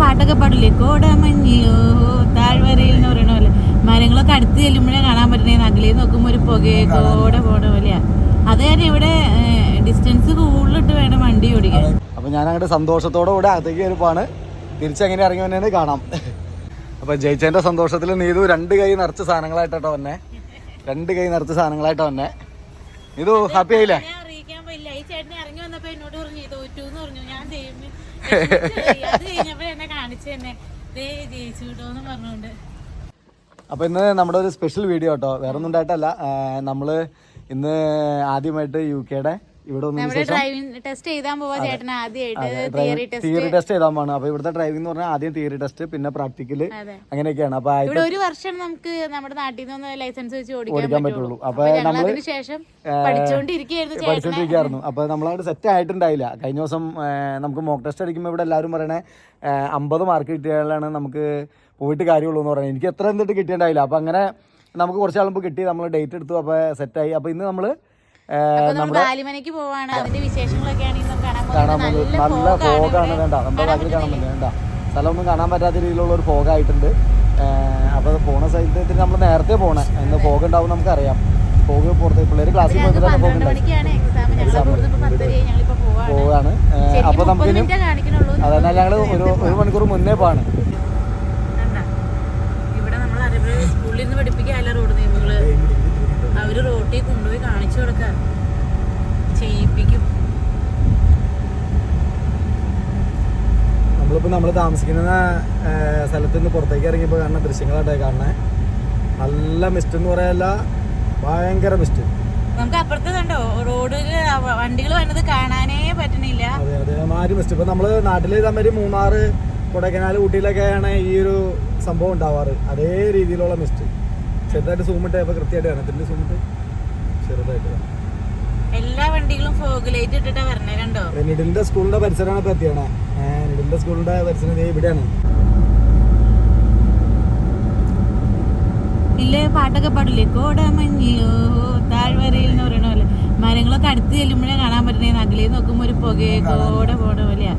പാട്ടൊക്കെ പാടില്ലേ? കോടമഞ്ഞിലോ താഴ്വരയിൽ എന്ന് പറയണ പോലെ. മരങ്ങളൊക്കെ അടുത്ത് ചെല്ലുമ്പോഴേ കാണാൻ പറ്റണേ. നഗലേ നോക്കുമ്പോ ഒരു പുകയെ കോട പോണ പോലെയാ. അത് കാരണം ഇവിടെ ഡിസ്റ്റൻസ് കൂടുതലിട്ട് വേണം വണ്ടി ഓടിക്കാൻ. അപ്പൊ ഞാൻ അങ്ങോട്ട് സന്തോഷത്തോടെ കൂടെ അകത്തേക്ക് കയറിപ്പാണ് തിരിച്ചങ്ങനെ ഇറങ്ങി വന്നേ കാണാം. അപ്പൊ ജയിച്ചതിന്റെ സന്തോഷത്തിൽ നീതു രണ്ട് കൈ നിറച്ച സാധനങ്ങളായിട്ടോ വന്നെ. രണ്ട് കൈ നിറച്ച സാധനങ്ങളായിട്ടോ വന്നെ. നീതു ഹാപ്പി ആയില്ലേ? അറിയിക്കാൻ പറ്റില്ല ഈ ചേട്ടനെ ഇറങ്ങി വന്നപ്പോ എന്നോട് പറഞ്ഞു തോറ്റു എന്ന് പറഞ്ഞു ഞാൻ ദൈവമേ അത് കഴിഞ്ഞപ്പോ എന്നെ കാണിച്ചു തന്നെ ദേ ജയിച്ചു കിട്ടോന്ന് പറഞ്ഞുകൊണ്ട് അപ്പോൾ ഇന്ന് നമ്മുടെ ഒരു സ്പെഷ്യൽ വീഡിയോ കേട്ടോ വേറെ ഒന്നും ഉണ്ടായിട്ടല്ല നമ്മൾ ഇന്ന് ആദ്യമായിട്ട് യു കെയുടെ ഇവിടെ ഡ്രൈവിംഗ് ടെസ്റ്റ് ചെയ്താൻ പോവാ ചേട്ടൻ ആദ്യമായിട്ട് തിയറി ടെസ്റ്റ് തിയറി ടെസ്റ്റ് ചെയ്താൽ പോണ് അപ്പോൾ ഇവിടുത്തെ ഡ്രൈവിംഗ് എന്ന് പറഞ്ഞാൽ ആദ്യം തിയറി ടെസ്റ്റ് പിന്നെ പ്രാക്ടിക്കൽ അങ്ങനെയൊക്കെയാണ്. അപ്പോൾ ഇവിടെ ഒരു വർഷം നമുക്ക് നമ്മുടെ നാട്ടിൽ നിന്ന് ലൈസൻസ് വെച്ച് ഓടിക്കാൻ പറ്റുള്ളൂ. അപ്പൊ നമ്മൾ ശേഷം പഠിച്ചോണ്ടിരിക്കുകയായിരുന്നു അപ്പോൾ നമ്മളവിടെ സെറ്റ് ആയിട്ടുണ്ടായില്ല. കഴിഞ്ഞ ദിവസം നമുക്ക് മോക്ക് ടെസ്റ്റ് അടിക്കുമ്പോൾ ഇവിടെ എല്ലാവരും പറയണേ അമ്പത് മാർക്ക് കിട്ടിയാലാണ് നമുക്ക് പോയിട്ട് കാര്യമുള്ളൂ എന്ന് പറയുന്നത്. എനിക്ക് എത്ര എന്നിട്ട് കിട്ടിയിട്ടുണ്ടായില്ല. അപ്പൊ അങ്ങനെ നമുക്ക് കുറച്ച് ആളുമ്പോൾ കിട്ടി. നമ്മൾ ഡേറ്റ് എടുത്തു. അപ്പോൾ സെറ്റായി അപ്പോൾ ഇന്ന് നമ്മൾ പോവാണ്. അതിന്റെ ഇന്ന് കാണാൻ പോകുന്നത് നല്ല ഫോഗാണ് വേണ്ട നമ്മുടെ ബാക്കിൽ കാണാൻ പറ്റില്ല. വേണ്ട. സ്ഥലമൊന്നും കാണാൻ പറ്റാത്ത രീതിയിലുള്ള ഒരു ഫോഗായിട്ടുണ്ട്. അപ്പോൾ പോണ സ്ഥലത്ത് നമ്മൾ നേരത്തെ പോണേ. എന്ന് ഫോഗ് ഉണ്ടാവും നമുക്ക് അറിയാം ഫോഗ് പുറത്ത് പിള്ളേർ ക്ലാസ്സിൽ പോയിട്ട് ഫോഗ് പോവാണ്. അപ്പോൾ നമുക്കിനും അതന്നെ ഞങ്ങൾ ഒരു ഒരു മണിക്കൂർ മുന്നേ പോവാണ് കണ്ടാ? ഇവിടെ നമ്മൾ അതേപോലെ സ്കൂളിൽ നിന്ന് പഠിപ്പിക്കാല്ല റോഡ് നിയമങ്ങൾ അവർ റോട്ടിൽ കൊണ്ടുപോയി കാണിച്ചു കൊടുക്ക. ചെയ്യിപ്പിക്കും. നമ്മളിപ്പോൾ നമ്മൾ താമസിക്കുന്ന സ്ഥലത്ത് നിന്ന് പുറത്തേക്ക് ഇറങ്ങിയപ്പോൾ കാണുന്ന ദൃശ്യങ്ങളാട്ടെ കാണണേ നല്ല മിസ്റ്റ് എന്ന് പറയല്ല ഭയങ്കര മിസ്റ്റ് നമുക്ക് അപ്പുറത്ത് കണ്ടോ? റോഡിൽ വണ്ടികൾ വന്നത് കാണാനേ പറ്റണില്ല. അതെ അതെ മാറി മിസ്റ്റ് ഇപ്പൊ നമ്മൾ നാട്ടിൽ തമ്മിൽ മൂന്നാറ് കൊടൈക്കനാൽ ഊട്ടിയിലൊക്കെയാണ് ഈ ഒരു സംഭവം ഉണ്ടാവാറ്. അതേ രീതിയിലുള്ള മിസ്റ്റ് ചെറുതായിട്ട് സൂമിട്ട് അപ്പൊ കൃത്യമായിട്ട് കാണാം ഇതിന്റെ സൂമിട്ട് ചെറുതായിട്ട്. എല്ലാ വണ്ടികളും ഫോഗ് ലൈറ്റ് ഇട്ടിട്ടാ വരണേ കണ്ടോ? നിഡിലിന്റെ സ്കൂളിന്റെ പരിസരമാണ് ഇപ്പൊ എത്തിയാണ്. നിഡിലിന്റെ സ്കൂളിന്റെ പരിസരം ഇവിടെയാണ്. ഇല്ലേ പാട്ടൊക്കെ പാടില്ലേ? കോടമഞ്ഞിലോ താഴ്വരയിൽ എന്ന് പറയണ പോലെ. മരങ്ങളൊക്കെ അടുത്ത് ചെല്ലുമ്പോഴേ കാണാൻ പറ്റണേ നഗലിൽ നോക്കുമ്പോ ഒരു പുകയെ കോട പോണ പോലെയാ.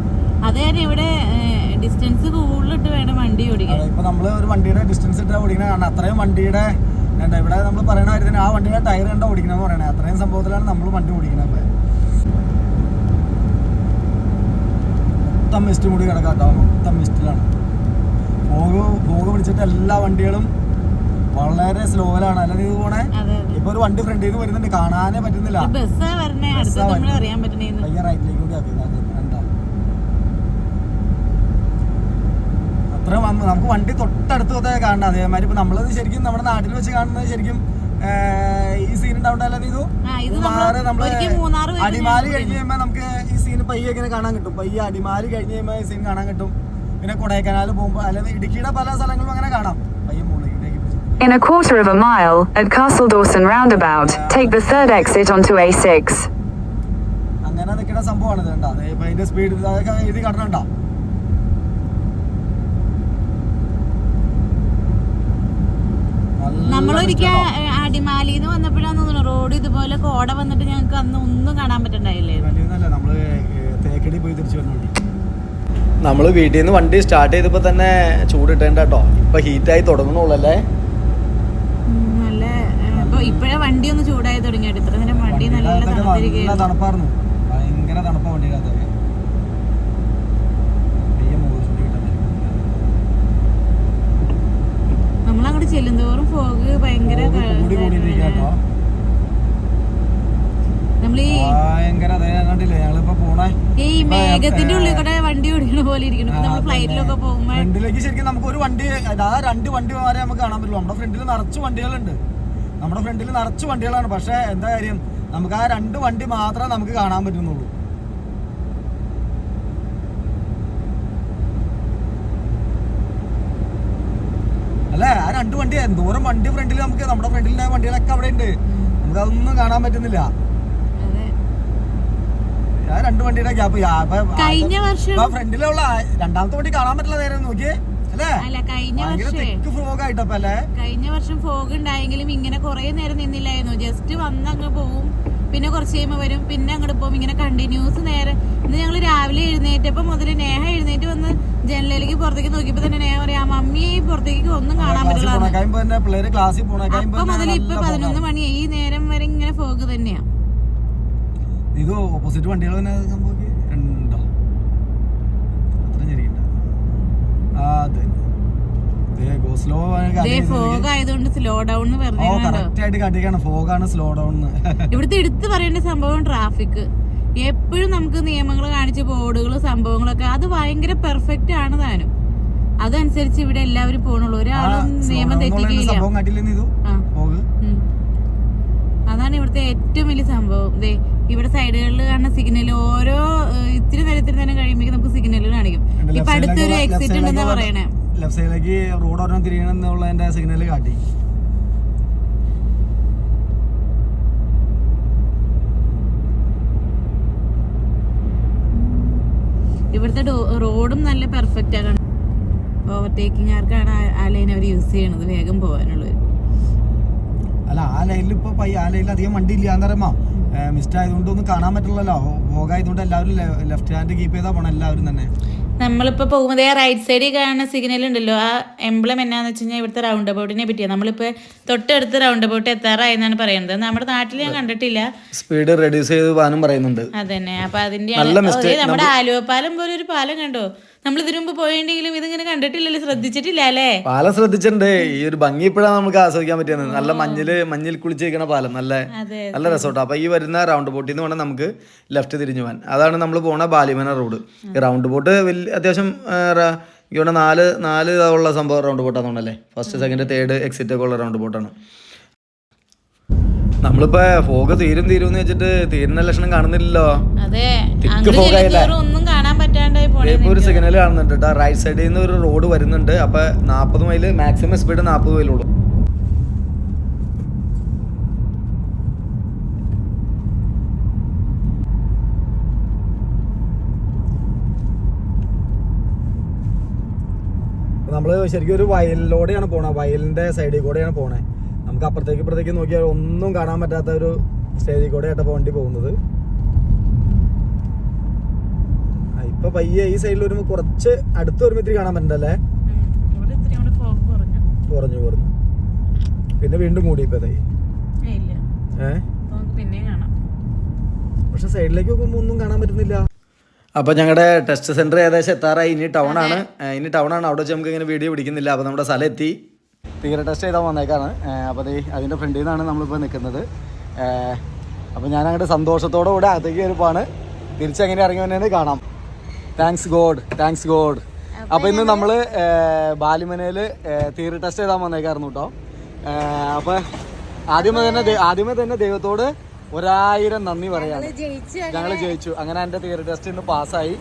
അത് കാരണം ഇവിടെ ഡിസ്റ്റൻസ് കൂടുതലിട്ട് വേണം വണ്ടി ഓടിക്കാൻ. ഇപ്പൊ നമ്മൾ ഒരു വണ്ടിയുടെ ഡിസ്റ്റൻസ് ഇട്ടാ ഓടിക്കണ. കാണാം അത്രയും വണ്ടിയുടെ എന്താ ഇവിടെ നമ്മൾ പറയണ കാര്യത്തിന് ആ വണ്ടിയുടെ ടയർ കണ്ടോ ഓടിക്കണമെന്ന് പറയണേ. അത്രയും സംഭവത്തിലാണ് നമ്മൾ വണ്ടി ഓടിക്കണത്. മൊത്തം മിസ്റ്റ് കൂടി കിടക്കാട്ടോ മൊത്തം മിസ്റ്റിലാണ് പോക പോക പിടിച്ചിട്ട് എല്ലാ വണ്ടികളും വളരെ സ്ലോയിലാണ് അല്ലെങ്കിൽ ഇത് പോണേ? ഇപ്പൊ ഒരു വണ്ടി ഫ്രണ്ടിൽ നിന്ന് വരുന്നുണ്ട്. കാണാനേ പറ്റുന്നില്ല. റൈറ്റിലേക്ക് കൂടി ആക്കി അത് കണ്ടോ? അത്ര നമുക്ക് വണ്ടി തൊട്ടടുത്ത് തൊട്ടേ കാണണം. അതേമാതിരി ഇപ്പൊ നമ്മളത് ശരിക്കും നമ്മുടെ നാട്ടിൽ വെച്ച് കാണുന്നത് ശരിക്കും ഈ സീൻ ഉണ്ടാവണ്ടല്ലോ ഇത് മൂന്നാറ് നമ്മൾ അടിമാലി കഴിഞ്ഞ് കഴിയുമ്പോ നമുക്ക് ഈ സീൻ പയ്യെ ഇങ്ങനെ കാണാൻ കിട്ടും. പയ്യെ അടിമാലി കഴിഞ്ഞ് കഴിയുമ്പോ ഈ സീൻ കാണാൻ കിട്ടും. പിന്നെ കൊടൈക്കനാൽ പോകുമ്പോ അല്ലെങ്കിൽ ഇടുക്കിയുടെ പല സ്ഥലങ്ങളും അങ്ങനെ കാണാം. പയ്യെ In a quarter of a mile, at Castle Dawson roundabout, take the third exit onto A6. അങ്ങനെ നിൽക്കുന്ന സംഭവമാണ് ഇത് കണ്ടോ. അതിന്റെ സ്പീഡ് അതൊക്കെ എഴുതി കടന്നുണ്ടോ നമ്മളൊരിക്കൽ അടിമാലിന്ന് വന്നപ്പോഴാന്ന് തോന്നുന്നു റോഡ് ഇതുപോലെ കോട വന്നിട്ട് ഞങ്ങൾക്ക് അന്ന് ഒന്നും കാണാൻ പറ്റണ്ടായില്ലേ? നമ്മൾ തേക്കടി പോയി തിരിച്ചു വന്നോണ്ടി. നമ്മൾ വീട്ടിൽ നിന്ന് വണ്ടി സ്റ്റാർട്ട് ചെയ്തപ്പോൾ തന്നെ ചൂടിട്ടേണ്ട കേട്ടോ ഇപ്പൊ ഹീറ്റായി തുടങ്ങണുള്ളല്ലേ? നല്ല ഇപ്പോഴേ ഇപ്പഴേ വണ്ടി ഒന്ന് ചൂടായി തുടങ്ങിയിട്ട് ഇത്ര നേരം വണ്ടി നല്ല തണുപ്പായിരുന്നു. ഭയങ്കര തണുപ്പാ വണ്ടിയിലകത്തൊക്കെ നമ്മളങ്ങോട്ട് ചെല്ലുന്തോറും ഫോഗ് ഭയങ്കര ഈ മേഘത്തിന്റെ ഉള്ളിൽ കൂടെ വണ്ടി ഓടിക്കണ പോലെ ഇരിക്കണം നമ്മൾ ഫ്ലൈറ്റിലൊക്കെ പോകുമ്പോ ഫ്രണ്ടിലേക്ക് ശരിക്കും നമുക്ക് ഒരു വണ്ടി ആ രണ്ട് വണ്ടി മാറി നമുക്ക് കാണാൻ പറ്റുള്ളൂ. നമ്മുടെ ഫ്രണ്ടിൽ നിറച്ച് വണ്ടികളുണ്ട്. നമ്മുടെ ഫ്രണ്ടിൽ നിറച്ച് വണ്ടികളാണ്. പക്ഷെ എന്താ കാര്യം? നമുക്ക് ആ രണ്ട് വണ്ടി മാത്രമേ നമുക്ക് കാണാൻ പറ്റുന്നുള്ളൂ അല്ലേ ആ രണ്ട് വണ്ടി എന്തോരം വണ്ടി ഫ്രണ്ടിൽ നമുക്ക്. നമ്മുടെ ഫ്രണ്ടിൽ വണ്ടികളൊക്കെ അവിടെ ഉണ്ട് നമുക്ക് അതൊന്നും കാണാൻ പറ്റുന്നില്ല. ആ രണ്ട് വണ്ടിയുടെ ഗ്യാപ്പ് കഴിഞ്ഞ വർഷം ഫ്രണ്ടിലുള്ള രണ്ടാമത്തെ വണ്ടി കാണാൻ പറ്റില്ല നേരെ നോക്കിയേ. കഴിഞ്ഞ വർഷം. ഫോഗ് ഉണ്ടായെങ്കിലും ഇങ്ങനെ കുറെ നേരം നിന്നില്ലായിരുന്നു. ജസ്റ്റ് വന്ന് അങ്ങ് പോവും പിന്നെ കുറച്ച് കഴിയുമ്പോൾ വരും പിന്നെ അങ്ങോട്ട് പോകും ഇങ്ങനെ കണ്ടിന്യൂസ് നേരെ. ഇന്ന് ഞങ്ങൾ രാവിലെ എഴുന്നേറ്റപ്പോൾ മുതൽ നേഹ എഴുന്നേറ്റ് വന്ന് ജനലിലേക്ക് പുറത്തേക്ക് നോക്കിയപ്പോ തന്നെ ഞാൻ പറയാ മമ്മി പുറത്തേക്ക് ഒന്നും കാണാൻ പറ്റില്ല ക്ലാസ്സിൽ അപ്പൊ മുതൽ ഇപ്പൊ പതിനൊന്ന് മണി ഈ നേരം വരെ ഇങ്ങനെ ഫോഗ് തന്നെയാ. ഇത് ഓപ്പോസിറ്റ് വണ്ടികൾ തന്നെ സംഭവം ഉണ്ടോ അത്ര ശരിക്കണ്ട ആ അതെ ഗോ സ്ലോ ദേ ഫോഗ് ആയതുകൊണ്ട് സ്ലോ ഡൗൺ എന്ന് ഓ പറഞ്ഞോ കറക്റ്റ് ആയിട്ട് കാട്ടിക്കാണ് ഫോഗാണ് സ്ലോ ഡൗൺ ഇവിടുത്തെ എടുത്തു പറയേണ്ട സംഭവം ട്രാഫിക് എപ്പോഴും നമുക്ക് നിയമങ്ങൾ കാണിച്ച ബോർഡുകൾ സംഭവങ്ങളൊക്കെ അത് ഭയങ്കര പെർഫെക്റ്റ് ആണ് താനും. അതനുസരിച്ച് ഇവിടെ എല്ലാവരും പോണുള്ളൂ. ഒരാളും നിയമം തെറ്റിക്കുകയില്ല. അതാണ് ഇവിടുത്തെ ഏറ്റവും വലിയ സംഭവം. ദേ ഇവിടെ സൈഡുകളിൽ കാണുന്ന സിഗ്നൽ ഓരോ ഇത്തിരി നേരത്തിൽ തന്നെ കഴിയുമ്പോൾ നമുക്ക് സിഗ്നൽ കാണിക്കും. ഇപ്പൊ അടുത്തൊരു എക്സിറ്റ് ഉണ്ടെന്ന് പറയണേ. ലെഫ്റ്റ് സൈഡിലേക്ക് റോഡ് ഒരെണ്ണം തിരിയണം എന്നുള്ളതിന്റെ സിഗ്നൽ കാട്ടി. ഇവിടുത്തെ റോഡും നല്ല പെർഫെക്റ്റ് ആണ്. ഓവർടേക്കിംഗ് ആർക്കാണ് ആ- ലൈൻ അവർ യൂസ് ചെയ്യണത്? വേഗം പോകാനുള്ളത് അല്ല ആ ലൈനിൽ ഇപ്പൊ ആ ലൈനിൽ അധികം വണ്ടി ഇല്ല എന്ന് പറയുമ്പോ മിസ്റ്റ് ആയതുകൊണ്ട് ഒന്നും കാണാൻ പറ്റില്ലല്ലോ. ഫോഗായതുകൊണ്ട് എല്ലാവരും ലെഫ്റ്റ് ഹാൻഡ് കീപ്പ് ചെയ്താ പോണം എല്ലാവരും തന്നെ. നമ്മളിപ്പോ പോകുമ്പോൾ റൈറ്റ് സൈഡിൽ കാണുന്ന സിഗ്നൽ ഉണ്ടല്ലോ. ആ എംബ്ലം എന്നാന്ന് വെച്ച് കഴിഞ്ഞാൽ ഇവിടുത്തെ റൗണ്ട് അബൌട്ടിനെ പറ്റിയാണ് നമ്മളിപ്പോ തൊട്ടടുത്ത് റൗണ്ട് അബൌട്ട് എത്താറായി എന്നാണ് പറയുന്നത്. നമ്മുടെ നാട്ടിൽ ഞാൻ കണ്ടിട്ടില്ല. സ്പീഡ് റെഡ്യൂസ് ചെയ്ത് പാലം പറയുന്നുണ്ട്. അതന്നെ. അപ്പൊ അതിന്റെ. നമ്മുടെ ആലുവ പാലം പോലെ ഒരു പാലം കണ്ടോ? നമ്മൾ ഇതിനു മുമ്പ് പോയിട്ടുണ്ടെങ്കിലും ഇതിങ്ങനെ കണ്ടിട്ടില്ലല്ലോ. ശ്രദ്ധിച്ചിട്ടില്ല അല്ലേ? പാലം ശ്രദ്ധിച്ചിട്ടുണ്ട്. ഈ ഒരു ഭംഗി ഇപ്പോഴാണ് നമുക്ക് ആസ്വദിക്കാൻ പറ്റിയത്. നല്ല മഞ്ഞിൽ മഞ്ഞിൽ കുളിച്ചിരിക്കണ പാലം. നല്ല നല്ല രസോട്ടോ അപ്പൊ ഈ വരുന്ന റൗണ്ട് ബോട്ടിൽ നിന്ന് വേണം നമുക്ക് ലെഫ്റ്റ് തിരിഞ്ഞു പോകാൻ. അതാണ് നമ്മൾ പോണ ബാലിമന റോഡ് ഈ റൗണ്ട് ബോട്ട് വലിയ അത്യാവശ്യം ഇവിടെ നാല് നാല് ഉള്ള സംഭവം റൗണ്ട് പോട്ടാന്നുണ്ടല്ലേ ഫസ്റ്റ് സെക്കൻഡ് തേർഡ് എക്സിറ്റ് ഒക്കെ ഉള്ള റൗണ്ട് പോട്ടാണ് നമ്മളിപ്പോ ഫോഗ് തീരും തീരും എന്ന് വെച്ചിട്ട് തീരുന്ന ലക്ഷണം കാണുന്നില്ലല്ലോ. തിക്ക് ഒരു സിഗ്നൽ കാണുന്നുണ്ട് റൈറ്റ് സൈഡിൽ നിന്ന് ഒരു റോഡ് വരുന്നുണ്ട്. അപ്പൊ നാൽപ്പത് മൈൽ മാക്സിമം സ്പീഡ് നാൽപ്പത് മൈലുള്ളൂ നമ്മൾ ശരിക്കും ഒരു വയലിലൂടെയാണ് പോണത് വയലിന്റെ സൈഡിൽ കൂടെയാണ് പോണേ. നമുക്ക് അപ്പുറത്തേക്ക് ഇപ്പുറത്തേക്ക് നോക്കിയാൽ ഒന്നും കാണാൻ പറ്റാത്ത ഒരു സ്റ്റേജിൽ കൂടെയായിട്ട് വണ്ടി പോകുന്നത്. ഇപ്പൊ പയ്യെ ഈ സൈഡിൽ വരുമ്പോ കുറച്ച് അടുത്ത് വരുമ്പോ ഇത്തിരി കാണാൻ പറ്റണ്ടല്ലേ? കൂടെ കുറഞ്ഞു. കുറഞ്ഞു പിന്നെ വീണ്ടും കൂടി ഇപ്പൊ ഏഹ് പക്ഷെ സൈഡിലേക്ക് നോക്കുമ്പോ ഒന്നും കാണാൻ പറ്റുന്നില്ല. അപ്പോൾ ഞങ്ങളുടെ ടെസ്റ്റ് സെന്റർ ഏകദേശം എത്താറായി. ഇനി ടൗൺ ആണ്. ഇനി ടൗൺ ആണ്. അവിടെ വെച്ച് നമുക്ക് ഇങ്ങനെ വീഡിയോ പിടിക്കുന്നില്ല. അപ്പോൾ നമ്മുടെ സ്ഥലം എത്തി. തീരെ ടെസ്റ്റ് ചെയ്താൽ വന്നേക്കാണ്. അപ്പോൾ അതിന്റെ അതിന്റെ ഫ്രണ്ടിൽ നിന്നാണ് നമ്മളിപ്പോൾ നിൽക്കുന്നത് അപ്പോൾ ഞാൻ അങ്ങോട്ട് സന്തോഷത്തോടെ കൂടെ അകത്തേക്ക് കയറിപ്പാണ് തിരിച്ചെങ്ങനെ ഇറങ്ങി വന്നേന്ന് കാണാം. താങ്ക്സ് ഗോഡ് താങ്ക്സ് ഗോഡ് അപ്പോൾ ഇന്ന് നമ്മൾ ബാലിമനയിൽ തീരെ ടെസ്റ്റ് ചെയ്താൽ വന്നേക്കായിരുന്നു കേട്ടോ അപ്പോൾ ആദ്യമേ തന്നെ ആദ്യമേ തന്നെ ദൈവത്തോട് ഒരായിരം നന്ദി പറയാണ്. ജയിച്ചു ഞങ്ങൾ ജയിച്ചു. അങ്ങനെ എന്റെ തിയറി ടെസ്റ്റ് ഇന്ന് പാസ്സായി.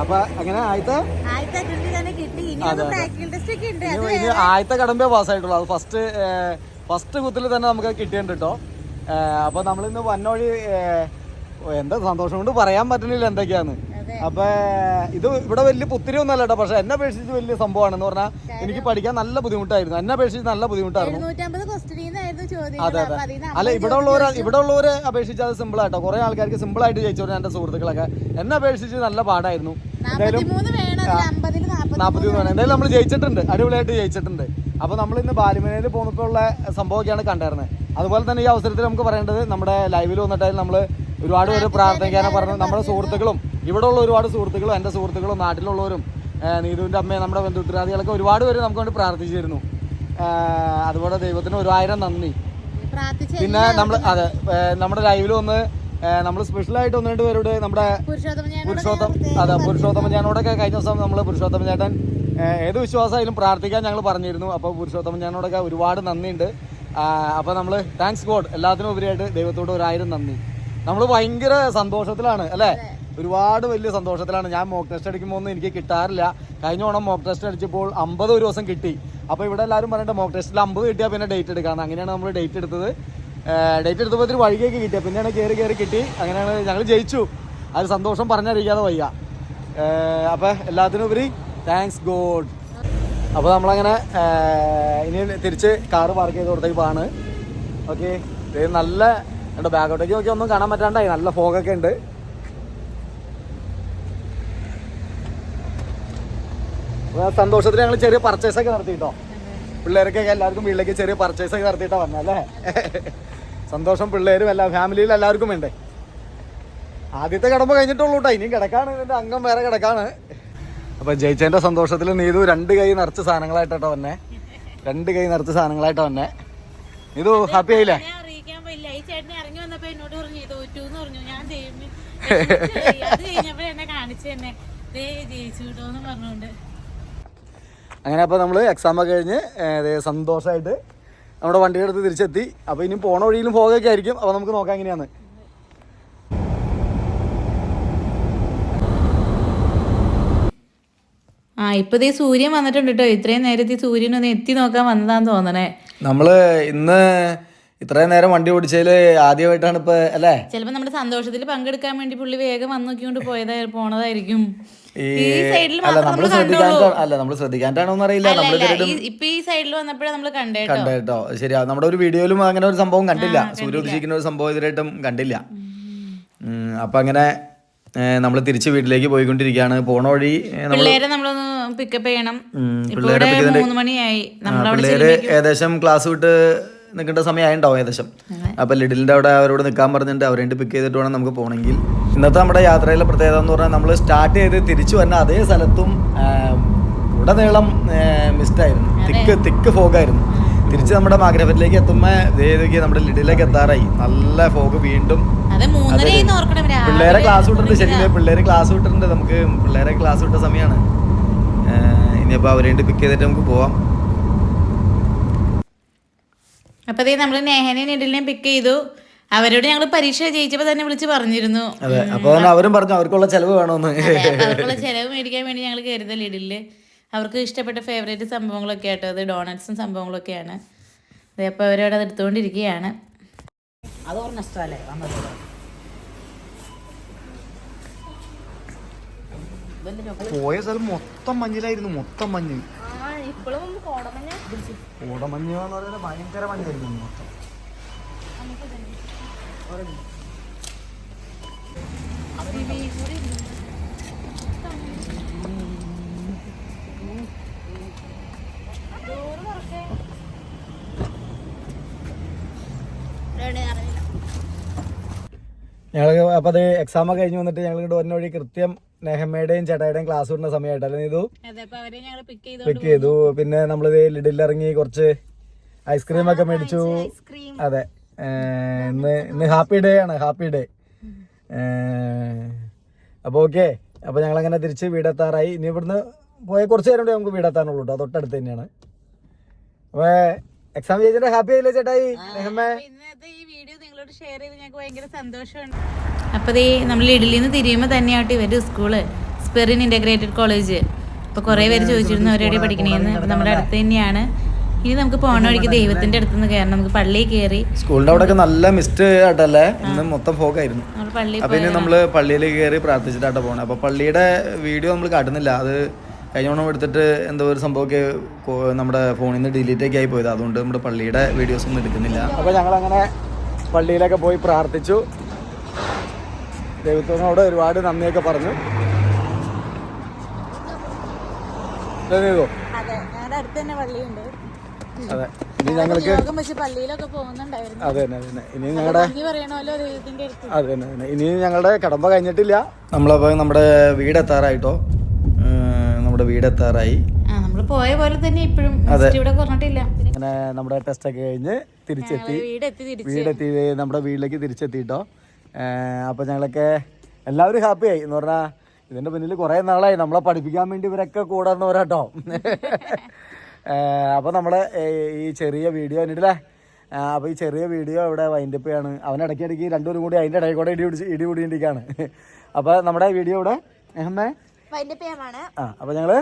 അപ്പൊ അങ്ങനെ ആദ്യത്തെ ഇനി ആദ്യത്തെ കടമ്പേ പാസ്സായിട്ടുള്ളൂ. അത് ഫസ്റ്റ് ഫസ്റ്റ് കുത്തിൽ തന്നെ നമുക്ക് കിട്ടിയിട്ടുണ്ട് കേട്ടോ അപ്പൊ നമ്മളിന്ന് വന്നോഴി എന്താ സന്തോഷം കൊണ്ട് പറയാൻ പറ്റുന്നില്ല എന്തൊക്കെയാന്ന്. അപ്പൊ ഇത് ഇവിടെ വലിയ പുത്തിരി ഒന്നും കേട്ടോ പക്ഷെ എന്നെ അപേക്ഷിച്ച് വലിയ സംഭവമാണെന്ന് പറഞ്ഞാൽ എനിക്ക് പഠിക്കാൻ നല്ല ബുദ്ധിമുട്ടായിരുന്നു. എന്നെ അപേക്ഷിച്ച് നല്ല ബുദ്ധിമുട്ടായിരുന്നു. അതെ അതെ. അല്ല ഇവിടെ ഉള്ളവരെ ഇവിടെ ഉള്ളവരെ അപേക്ഷിച്ച് അത് സിമ്പിൾ ആയിട്ടോ കുറെ ആൾക്കാർക്ക് സിമ്പിൾ ആയിട്ട് ജയിച്ചവരെ എന്റെ സുഹൃത്തുക്കളൊക്കെ. എന്നെ അപേക്ഷിച്ച് നല്ല പാടായിരുന്നു. എന്തായാലും മൂന്ന് വേണം എന്തായാലും നമ്മൾ ജയിച്ചിട്ടുണ്ട്. അടിപൊളിയായിട്ട് ജയിച്ചിട്ടുണ്ട്. അപ്പൊ നമ്മൾ ഇന്ന് ബാലിമേനയിൽ പോകുന്നപ്പോൾ ഉള്ള സംഭവമൊക്കെയാണ് കണ്ടായിരുന്നത് അതുപോലെ തന്നെ ഈ അവസരത്തിൽ നമുക്ക് പറയേണ്ടത് നമ്മുടെ ലൈവിൽ വന്നിട്ടായാലും നമ്മൾ ഒരുപാട് പേര് പ്രാർത്ഥിക്കാനെ പറഞ്ഞു നമ്മുടെ സുഹൃത്തുക്കളും ഇവിടെ ഉള്ള ഒരുപാട് സുഹൃത്തുക്കളും എന്റെ സുഹൃത്തുക്കളും നാട്ടിലുള്ളവരും നീതുവിന്റെ അമ്മയും നമ്മുടെ ബന്ധുത്രാദികളൊക്കെ ഒരുപാട് പേര് നമുക്ക് വേണ്ടി പ്രാർത്ഥിച്ചിരുന്നു. അതുപോലെ ദൈവത്തിന് ഒരായിരം നന്ദി. പിന്നെ നമ്മൾ അതെ നമ്മുടെ ലൈവിൽ ഒന്ന് നമ്മൾ സ്പെഷ്യലായിട്ട് ഒന്ന് രണ്ട് പേരോട് നമ്മുടെ പുരുഷോത്തം അതെ പുരുഷോത്തമ ഞാനോടൊക്കെ കഴിഞ്ഞ ദിവസം നമ്മൾ പുരുഷോത്തമ ചേട്ടൻ ഏത് വിശ്വാസമായാലും പ്രാർത്ഥിക്കാൻ ഞങ്ങൾ പറഞ്ഞിരുന്നു. അപ്പോൾ പുരുഷോത്തമ ഞാനോടൊക്കെ ഒരുപാട് നന്ദിയുണ്ട്. അപ്പോൾ നമ്മൾ താങ്ക്സ് ഗോഡ് എല്ലാത്തിനും ഉപരിയായിട്ട് ദൈവത്തോട് ഒരായിരം നന്ദി. നമ്മൾ ഭയങ്കര സന്തോഷത്തിലാണ് അല്ലേ? ഒരുപാട് വലിയ സന്തോഷത്തിലാണ്. ഞാൻ മോക്ക് ടെസ്റ്റ് അടിക്കുമ്പോൾ ഒന്നും എനിക്ക് കിട്ടാറില്ല. കഴിഞ്ഞ ഓണം മോക്ക് ടെസ്റ്റ് അടിച്ചപ്പോൾ അമ്പത് ഒരു ദിവസം കിട്ടി. അപ്പോൾ ഇവിടെ എല്ലാവരും പറഞ്ഞിട്ട് മോക്ക് ടെസ്റ്റിൽ അമ്പത് കിട്ടിയാൽ പിന്നെ ഡേറ്റ് എടുക്കാമെന്ന് അങ്ങനെയാണ് നമ്മൾ ഡേറ്റ് എടുത്തത്. ഡേറ്റ് എടുത്തപ്പോൾ ഒരു വഴികേക്ക് കിട്ടിയ പിന്നെയാണ് കയറി കയറി കിട്ടി. അങ്ങനെയാണ് ഞങ്ങൾ ജയിച്ചു. അത് സന്തോഷം പറഞ്ഞറിയിക്കാതെ വയ്യ. അപ്പോൾ എല്ലാത്തിനും ഉപരി താങ്ക്സ് ഗോഡ് അപ്പോൾ നമ്മളങ്ങനെ ഇനി തിരിച്ച് കാറ് പാർക്ക് ചെയ്ത് കൊടുത്തേക്ക് പോവാണ്. ഓക്കെ നല്ല എന്റെ ബാക്കോട്ടേക്ക് നോക്കി ഒന്നും കാണാൻ പറ്റാണ്ടായി. നല്ല ഫോഗൊക്കെ ഉണ്ട് അപ്പൊ ആ സന്തോഷത്തിൽ ഞങ്ങൾ ചെറിയ പർച്ചേസ് ഒക്കെ നടത്തിട്ടോ. പിള്ളേർക്കൊക്കെ എല്ലാവർക്കും വീട്ടിലേക്ക് ചെറിയ പർച്ചേസ് ഒക്കെ നടത്തിയിട്ടാ വന്നല്ലേ സന്തോഷം പിള്ളേരും എല്ലാ ഫാമിലിയിൽ എല്ലാവർക്കും വേണ്ടേ. ആദ്യത്തെ കടമ്പ കഴിഞ്ഞിട്ടുള്ളൂ കേട്ടോ ഇനിയും കിടക്കാണ് എന്റെ അംഗം വേറെ കിടക്കാണ്. അപ്പൊ ജയിച്ചതിന്റെ സന്തോഷത്തിൽ നീതു രണ്ട് കൈ നിറച്ച് സാധനങ്ങളായിട്ടോ വന്നെ. രണ്ട് കൈ നിറച്ച് സാധനങ്ങളായിട്ടോ വന്നെ. നീതു ഹാപ്പി ആയില്ലേ? പറഞ്ഞു പറഞ്ഞു. അത് കഴിഞ്ഞപ്പോ എന്നെ കാണിച്ചു തന്നെ ദേ ജയിച്ചു കിട്ടോന്ന് പറഞ്ഞോണ്ട്. അങ്ങനെ അപ്പോൾ നമ്മൾ എക്സാം ഒക്കെ കഴിഞ്ഞ് ദേ സന്തോഷമായിട്ട് നമ്മുടെ വണ്ടിയുടെ അടുത്ത് തിരിച്ചെത്തി. അപ്പോൾ ഇനി പോണ വഴിയിലും പോകുകയൊക്കെ ആയിരിക്കും. അപ്പോൾ നമുക്ക് നോക്കാം എങ്ങനെയാണ്. ആ ഇപ്പൊ ദേ സൂര്യൻ വന്നിട്ടുണ്ട് കേട്ടോ ഇത്രയും നേരത്തെ സൂര്യൻ ഒന്ന് എത്തി നോക്കാൻ വന്നതാന്ന് തോന്നണേ. നമ്മൾ ഇന്ന് ഇത്രയും നേരം വണ്ടി ഓടിച്ചതിൽ ആദ്യമായിട്ടാണ് ഇപ്പൊ അല്ലേ? ചിലപ്പോ നമ്മുടെ സന്തോഷത്തിൽ പങ്കെടുക്കാൻ വേണ്ടി പുള്ളി വേഗം വന്നു നോക്കിക്കൊണ്ട് പോയതാ പോണതായിരിക്കും. ഈ സൈഡിൽ അല്ല നമ്മൾ ശ്രദ്ധിക്കാൻ അല്ല നമ്മൾ ശ്രദ്ധിക്കാണ്ടാണോന്ന് അറിയില്ല. നമ്മൾ ഇപ്പൊ ഈ സൈഡിൽ വന്നപ്പോഴേ നമ്മൾ കണ്ടേട്ടോ. കണ്ട ശരിയാ നമ്മുടെ ഒരു വീഡിയോയിലും അങ്ങനെ ഒരു സംഭവം കണ്ടില്ല. സൂര്യ ഉദ്ദേശിക്കുന്ന ഒരു സംഭവം ഇതിലായിട്ടും കണ്ടില്ല. അപ്പൊ അങ്ങനെ നമ്മൾ തിരിച്ച് വീട്ടിലേക്ക് പോയിക്കൊണ്ടിരിക്കുകയാണ്. പോണ വഴി നമ്മൾ പിള്ളേരെ നമ്മളൊന്ന് പിക്കപ്പ് ചെയ്യണം. പിള്ളേരെ ഏകദേശം ക്ലാസ് വിട്ട് നിൽക്കേണ്ട സമയമായിണ്ടാവും ഏകദേശം. അപ്പോൾ ലിഡിലിന്റെ അവിടെ അവരോട് നിൽക്കാൻ പറഞ്ഞിട്ട് അവരെ പിക്ക് ചെയ്തിട്ട് വേണം നമുക്ക് പോകണമെങ്കിൽ. ഇന്നത്തെ നമ്മുടെ യാത്രയിലെ പ്രത്യേകത എന്ന് പറഞ്ഞാൽ നമ്മൾ സ്റ്റാർട്ട് ചെയ്ത് തിരിച്ചു വന്ന അതേ സ്ഥലത്തും ഉടനീളം മിസ്റ്റായിരുന്നു തിക്ക് തിക്ക് ഫോഗായിരുന്നു തിരിച്ച് നമ്മുടെ മാഗ്രഫറ്റിലേക്ക് എത്തുമ്പോൾ ഇതേതൊക്കെ നമ്മുടെ ലിഡിലേക്ക് എത്താറായി. നല്ല ഫോഗ് വീണ്ടും. പിള്ളേരെ ക്ലാസ് വിട്ടിട്ടുണ്ട് ശരിക്കും. പിള്ളേരെ ക്ലാസ് വിട്ടിട്ടുണ്ട്. നമുക്ക് പിള്ളേരെ ക്ലാസ് വിട്ട സമയമാണ്. ഇനിയിപ്പോൾ അവരെ പിക്ക് ചെയ്തിട്ട് നമുക്ക് പോവാം. അപ്പൊ അതേ നമ്മൾ നേഹനെയും നെഡിലിനെയും പിക്ക് ചെയ്തു. അവരോട് ഞങ്ങൾ പരീക്ഷ ജയിച്ചപ്പോ തന്നെ വിളിച്ച് പറഞ്ഞിരുന്നു. അതെ അപ്പോൾ അവരും പറഞ്ഞു അവർക്കുള്ള ചെലവ് വേണമെന്ന് അവർക്കുള്ള ചെലവ് മേടിക്കാൻ വേണ്ടി ഞങ്ങൾ കരുതൽ ഇടിൽ അവർക്ക് ഇഷ്ടപ്പെട്ട ഫേവറേറ്റ് സംഭവങ്ങളൊക്കെ ആട്ടോ. അത് ഡോണറ്റ്സും സംഭവങ്ങളൊക്കെയാണ്. അതെ അപ്പോൾ അവരവിടെ അത് എടുത്തുകൊണ്ടിരിക്കുകയാണ് പോയ സ്ഥലം മൊത്തം മഞ്ഞിലായിരുന്നു മൊത്തം മഞ്ഞ്. കോടമഞ്ഞ് എന്ന് പറയുന്നത് ഭയങ്കര മഞ്ഞായിരുന്നു മൊത്തം. ഞങ്ങൾ അപ്പോൾ അത് എക്സാം ഒക്കെ കഴിഞ്ഞ് വന്നിട്ട് ഞങ്ങൾ ഇങ്ങോട്ട് വഴി കൃത്യം നെഹമ്മയുടെയും ചേട്ടായുടെയും ക്ലാസ് വിടുന്ന സമയമായിട്ടല്ലേ നീതു? പിക്ക് ചെയ്തു. പിന്നെ നമ്മൾ ലിഡിൽ ഇറങ്ങി കുറച്ച് ഐസ്ക്രീം ഒക്കെ മേടിച്ചു. അതെ. ഇന്ന് ഇന്ന് ഹാപ്പി ഡേ ആണ് ഹാപ്പി ഡേ അപ്പോൾ ഓക്കെ അപ്പോൾ ഞങ്ങൾ അങ്ങനെ തിരിച്ച് വീടെത്താറായി. ഇനി ഇവിടുന്ന് പോയ കുറച്ച് നേരം കൂടി നമുക്ക് വീടെത്താനുള്ളൂ കേട്ടോ തൊട്ടടുത്ത് തന്നെയാണ്. അപ്പോൾ എക്സാം ചെയ്തിട്ട് ഹാപ്പി ആയില്ലേ ചേട്ടായി നെഹമ്മ? നിങ്ങളോട് ഷെയർ ചെയ്ത് ഞങ്ങൾക്ക് ഭയങ്കര സന്തോഷമുണ്ട്. അപ്പോൾ ദേ നമ്മൾ ഇഡലിയിൽ നിന്ന് തിരിയുമ്പോൾ തന്നെയാട്ടോ ഇവരുടെ സ്കൂൾ സ്പെറിൻ ഇന്റഗ്രേറ്റഡ് കോളേജ് അപ്പോൾ കുറേ പേര് ചോദിച്ചിരുന്നു അവരോടെ പഠിക്കണേന്ന്. അപ്പോൾ നമ്മുടെ അടുത്ത് തന്നെയാണ്. ഇനി നമുക്ക് പോണ വഴിക്ക് ദൈവത്തിന്റെ അടുത്ത് നിന്ന് കയറണം നമുക്ക് പള്ളിയിൽ കയറി സ്കൂളിന്റെ അവിടെ നല്ല മിസ്റ്റ് ആയിട്ടല്ലേ ഇന്ന് മൊത്തം പള്ളിയിൽ അപ്പൊ ഇനി നമ്മൾ പള്ളിയിൽ കയറി പ്രാർത്ഥിച്ചിട്ടാണ് പോണേ. അപ്പൊ പള്ളിയുടെ വീഡിയോ നമ്മൾ കാട്ടുന്നില്ല. അത് കഴിഞ്ഞ തവണ എടുത്തിട്ട് എന്തോ ഒരു സംഭവമൊക്കെ നമ്മുടെ ഫോണിൽ നിന്ന് ഡിലീറ്റ് ഒക്കെ ആയി പോയത്. അതുകൊണ്ട് നമ്മുടെ പള്ളിയുടെ വീഡിയോസ് ഒന്നും എടുക്കുന്നില്ല. അപ്പോൾ ഞങ്ങൾ അങ്ങനെ പള്ളിയിലൊക്കെ പോയി പ്രാർത്ഥിച്ചു. ദൈവത്തിനോട് ഒരുപാട് നന്ദിയൊക്കെ പറഞ്ഞു. അതെ ഇനി ഞങ്ങൾക്ക് അതെ തന്നെ അതെ. ഇനി ഞങ്ങളുടെ അതെ തന്നെ തന്നെ ഇനി ഞങ്ങളുടെ കടമ്പ കഴിഞ്ഞിട്ടില്ല. നമ്മളപ്പോൾ നമ്മുടെ വീട് എത്താറായിട്ടോ നമ്മുടെ വീടെത്താറായി. ആ നമ്മൾ പോയ പോലെ തന്നെ ഇപ്പോഴും ഇവിടെ കുറഞ്ഞിട്ടില്ല അങ്ങനെ നമ്മുടെ ടെസ്റ്റ് ഒക്കെ കഴിഞ്ഞ് തിരിച്ചെത്തി. വീടെത്തി നമ്മുടെ വീട്ടിലേക്ക് തിരിച്ചെത്തിട്ടോ. അപ്പോൾ ഞങ്ങളൊക്കെ എല്ലാവരും ഹാപ്പിയായി. ആയി എന്ന് പറഞ്ഞാൽ ഇതിന്റെ പിന്നിൽ കുറേ നാളായി. നമ്മളെ പഠിപ്പിക്കാൻ വേണ്ടി ഇവരൊക്കെ കൂടാന്നവരാട്ടോ അപ്പോൾ നമ്മളെ ഏർ, ഈ ചെറിയ വീഡിയോ കണ്ടിട്ടില്ലേ? അപ്പോൾ ഈ ചെറിയ വീഡിയോ ഇവിടെ വൈൻഡപ്പ് ചെയ്യാണ്. അവൻ ഇടയ്ക്കിടയ്ക്ക് രണ്ടുപേരും കൂടി അതിന്റെ ഇടയിൽ കൂടെ ഇടി പിടിച്ച് ഇടി കൂടിയിരിക്കുകയാണ് അപ്പോൾ നമ്മുടെ വീഡിയോ ഇവിടെ എഹമ്മേ ആ അപ്പോൾ ഞങ്ങൾ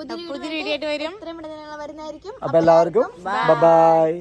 പുതിയ പുതിയ വീഡിയോ ആയിട്ട് വരും. ഇത്രയും പെട്ടെന്ന് ഞങ്ങൾ വരുന്നതായിരിക്കും. അപ്പോൾ എല്ലാവർക്കും ബൈ